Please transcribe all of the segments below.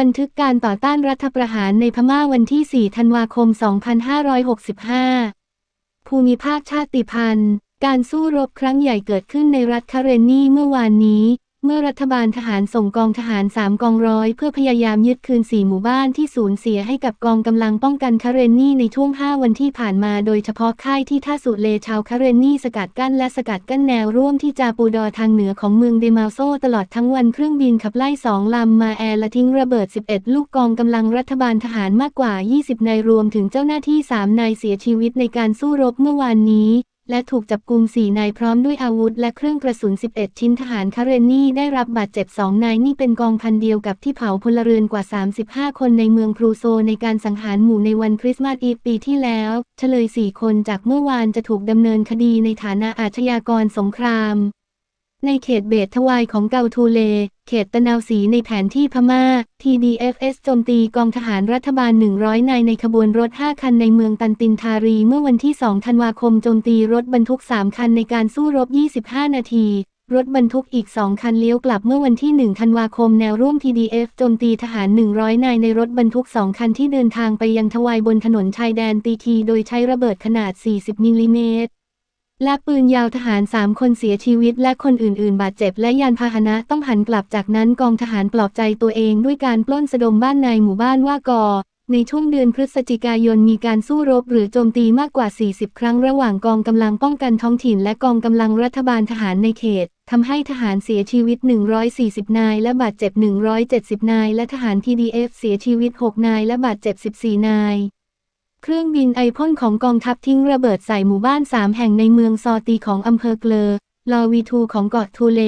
บันทึกการต่อต้านรัฐประหารในพม่าวันที่ 4 ธันวาคม 2565 ภูมิภาคชาติพันธุ์ การสู้รบครั้งใหญ่เกิดขึ้นในรัฐคาเรนนีเมื่อวานนี้ เมื่อรัฐบาลทหารส่งกองทหารสามกองร้อย เพื่อพยายามยึดคืนสี่หมู่บ้านที่สูญเสียให้กับกองกำลังป้องกันคาเรนนี่ในช่วง 5 วันที่ผ่านมาโดยเฉพาะค่ายที่ท่าสุเลชาวคาเรนนี่สกัดกั้นและสกัดกั้นแนวร่วมที่จาปูดอทางเหนือของเมืองเดมาโซตลอดทั้งวันเครื่องบินขับไล่สองลำมาแอร์และทิ้งระเบิด 11 ลูกกองกำลังรัฐบาลทหารมากกว่า 20 นายรวมถึงเจ้าหน้าที่ 3 นายเสียชีวิตในการสู้รบเมื่อวานนี้ และถูกจับกุมสี่นายพร้อมด้วยอาวุธและเครื่องกระสุน 11 ชิ้นทหารคาเรนนี่ได้รับบาดเจ็บสองนายนี่เป็นกองพันเดียวกับที่เผาพลเรือนกว่า 35 คนในเมืองพรูโซในการสังหารหมู่ในวันคริสต์มาสอีฟปีที่แล้วเฉลย 4 คนจากเมื่อวานจะถูกดำเนินคดีในฐานะอาชญากรสงคราม ในเขตเบตทวายของเกาทูเล เขตตะนาวสีในแผนที่พม่า TDFS โจมตีกองทหารรัฐบาล 100 นายในขบวนรถ 5 คันในเมืองตันตินทารี เมื่อวันที่ 2 ธันวาคมโจมตีรถบรรทุก 3 คันในการสู้รบ 25 นาที รถบรรทุกอีก 2 คันเลี้ยวกลับเมื่อวันที่ 1 ธันวาคมแนวร่วม TDF โจมตีทหาร 100 นายในรถบรรทุก 2 คันที่เดินทางไปยังทวายบนถนนชายแดนตีที โดยใช้ระเบิดขนาด 40 มิลลิเมตร และปืนยาวทหาร3คนเสียชีวิตและคนอื่น ๆ บาดเจ็บและยานพาหนะต้องหันกลับจากนั้นกองทหารปลอบใจตัวเองด้วยการปล้นสะดมบ้านในหมู่บ้านว่ากอ ในช่วงเดือนพฤศจิกายนมีการสู้รบหรือโจมตีมากกว่า 40 ครั้งระหว่างกองกำลังป้องกันท้องถิ่นและกองกำลังรัฐบาลทหารในเขตทำให้ทหารเสียชีวิต 140 นาย และบาดเจ็บ 170 นาย และทหาร TDF เสียชีวิต 6 นาย และบาดเจ็บ 14 นาย เครื่องบินไอพ่นของกองทัพทิ้งระเบิดใส่หมู่บ้านสามแห่งในเมืองซอตีของอำเภอเกลอ ลอวีทูของเกาะทูเล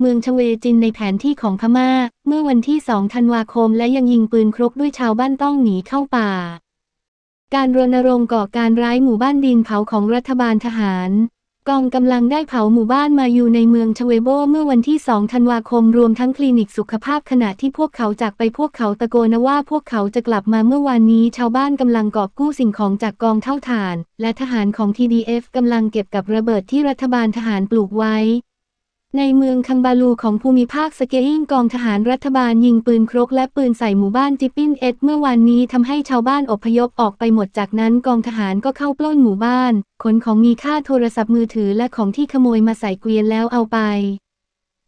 เมืองชเวจินในแผนที่ของพม่า เมื่อวันที่ 2 ธันวาคมและยังยิงปืนครกด้วยชาวบ้านต้องหนีเข้าป่า การรณรงค์ก่อการร้ายหมู่บ้านดินเผาของรัฐบาลทหาร กองกำลังได้เผาหมู่บ้านมาอยู่ในเมืองชเวโบเมื่อวันที่ 2 ธันวาคมรวมทั้งคลินิกสุขภาพขณะที่พวกเขาจากไปพวกเขาตะโกนว่าพวกเขาจะกลับมาเมื่อวานนี้ชาวบ้านกำลังกอบกู้สิ่งของจากกองเท่าฐาน และทหารของ TDF กำลังเก็บกับระเบิดที่รัฐบาลทหารปลูกไว้ ในเมืองคังบาลูของภูมิภาคสเกอิงกองทหารรัฐบาลยิงปืนครกและปืนใส่หมู่บ้านจิปปินเอ็ดเมื่อวานนี้ทำให้ชาวบ้านอพยพออกไปหมดจากนั้นกองทหารก็เข้าปล้นหมู่บ้าน ขนของมีค่าโทรศัพท์มือถือและของที่ขโมยมาใส่เกวียนแล้วเอาไป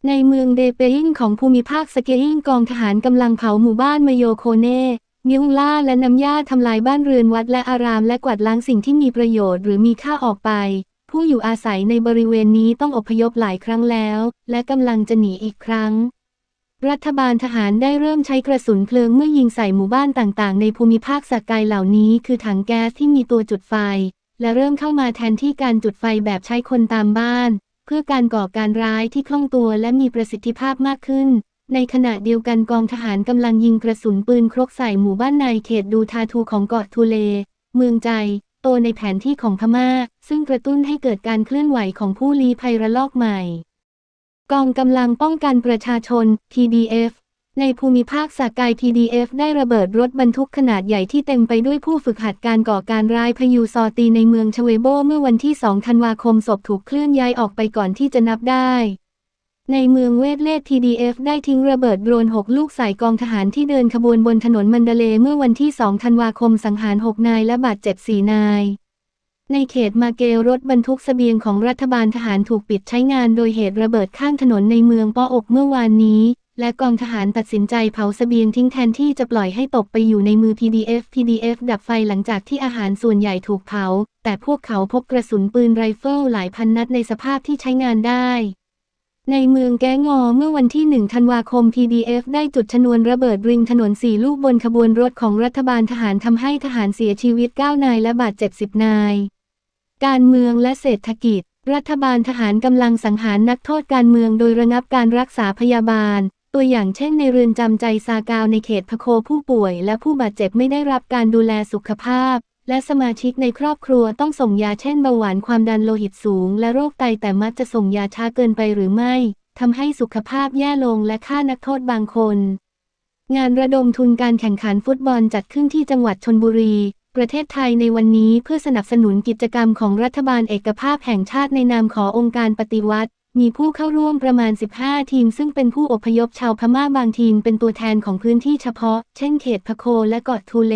ในเมืองเดเปอิงของภูมิภาคสเกอิงกองทหารกำลังเผาหมู่บ้านมโยโคเน่มิวล่าและน้ำยาทำลายบ้านเรือนวัดและอารามและกวาดล้างสิ่งที่มีประโยชน์หรือมีค่าออกไป ผู้อยู่อาศัยในบริเวณนี้ต้องอพยพหลายครั้งแล้ว และกำลังจะหนีอีกครั้ง รัฐบาลทหารได้เริ่มใช้กระสุนเพลิงเมื่อยิงใส่หมู่บ้านต่างๆ ในภูมิภาคสกไกเหล่านี้คือถังแก๊สที่มีตัวจุดไฟ และเริ่มเข้ามาแทนที่การจุดไฟแบบใช้คนตามบ้าน เพื่อการก่อการร้ายที่คล่องตัวและมีประสิทธิภาพมากขึ้นในขณะเดียวกันกองทหารกำลังยิงกระสุนปืนครกใส่หมู่บ้านในเขตดูทาทูของเกาะทูเล เมืองใจ โตในแผนที่ของพม่า ซึ่งกระตุ้นให้เกิดการเคลื่อนไหวของผู้ลี้ภัยระลอกใหม่ กองกำลังป้องกันประชาชน TDF ในภูมิภาคสากาย TDF ได้ระเบิดรถบรรทุกขนาดใหญ่ที่เต็มไปด้วยผู้ฝึกหัดการก่อการร้ายพยูซอตีในเมืองชเวโบเมื่อวันที่ 2 ธันวาคมศพถูกเคลื่อนย้ายออกไปก่อนที่จะนับได้ ในเมืองเวทเลศ TDF ได้ทิ้งระเบิดโดรน 6 ลูกใส่กองทหารที่เดินขบวนบนถนนมันเดเลเมื่อวันที่ 2 ธันวาคมสังหาร 6 นายและบาดเจ็บ 4 นาย ในเขตมาเกลรถบรรทุกเสบียงของรัฐบาลทหารถูกปิดใช้งานโดยเหตุระเบิดข้างถนนในเมืองปออกเมื่อวานนี้ และกองทหารตัดสินใจเผาเสบียงทิ้งแทนที่จะปล่อยให้ตกไปอยู่ในมือ PDF PDF ดับไฟหลังจากที่อาหารส่วนใหญ่ถูกเผา แต่พวกเขาพบกระสุนปืนไรเฟิลหลายพันนัดในสภาพที่ใช้งานได้ ในเมืองแก้งอเมื่อวันที่ 1 ธันวาคม PDF ได้จุดชนวนระเบิดริมถนนสี่ลูกบนขบวนรถของรัฐบาลทหารทำให้ทหารเสียชีวิต 9 นายและบาดเจ็บ 10 นาย การเมืองและเศรษฐกิจ รัฐบาลทหารกำลังสังหารนักโทษการเมืองโดยระงับการรักษาพยาบาล ตัวอย่างเช่นในเรือนจำใจซากาวในเขตพะโคผู้ป่วยและผู้บาดเจ็บไม่ได้รับการดูแลสุขภาพ และสมาชิกในครอบครัวต้องส่งยาเช่นเบาหวานความดันโลหิตสูง และโรคไตแต่มักจะส่งยาช้าเกินไปหรือไม่ทำให้สุขภาพแย่ลงและฆ่านักโทษบางคน งานระดมทุนการแข่งขันฟุตบอลจัดขึ้นที่จังหวัดชนบุรี ประเทศไทยในวันนี้เพื่อสนับสนุนกิจกรรมของรัฐบาลเอกภาพแห่งชาติในนามขององค์การปฏิวัติ มีผู้เข้าร่วมประมาณ 15 ทีม ซึ่งเป็นผู้อพยพชาวพม่าบางทีมเป็นตัวแทนของพื้นที่เฉพาะ เช่นเขตพะโคและเกาะทูเล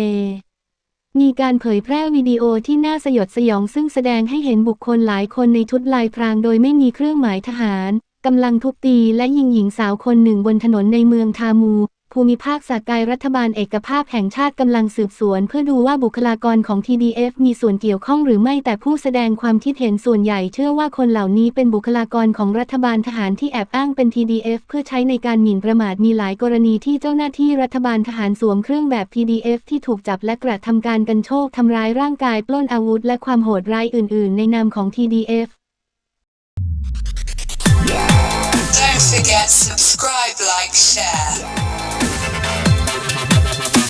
มีการเผยแพร่วิดีโอที่น่าสยดสยองซึ่งแสดงให้เห็นบุคคลหลายคนในชุดลายพรางโดยไม่มีเครื่องหมายทหารกำลังทุบตีและยิงหญิงสาวคนหนึ่งบนถนนในเมืองทามู ภูมิภาคสากายรัฐบาลเอกภาพแห่งชาติกำลังสืบสวน เพื่อดูว่าบุคลากรของ TDF มีส่วนเกี่ยวข้องหรือไม่แต่ผู้แสดงความคิดเห็นส่วนใหญ่เชื่อว่าคนเหล่านี้เป็นบุคลากรของรัฐบาลทหารที่แอบอ้างเป็น TDF เพื่อใช้ในการหมิ่นประมาทมีหลายกรณีที่เจ้าหน้าที่รัฐบาลทหารสวมเครื่องแบบ TDF ที่ถูกจับและกระทำการกันโชคทำร้ายร่างกายปล้นอาวุธ และความโหดร้ายอื่น ๆ ในนามของ TDF Don't forget subscribe, like, share.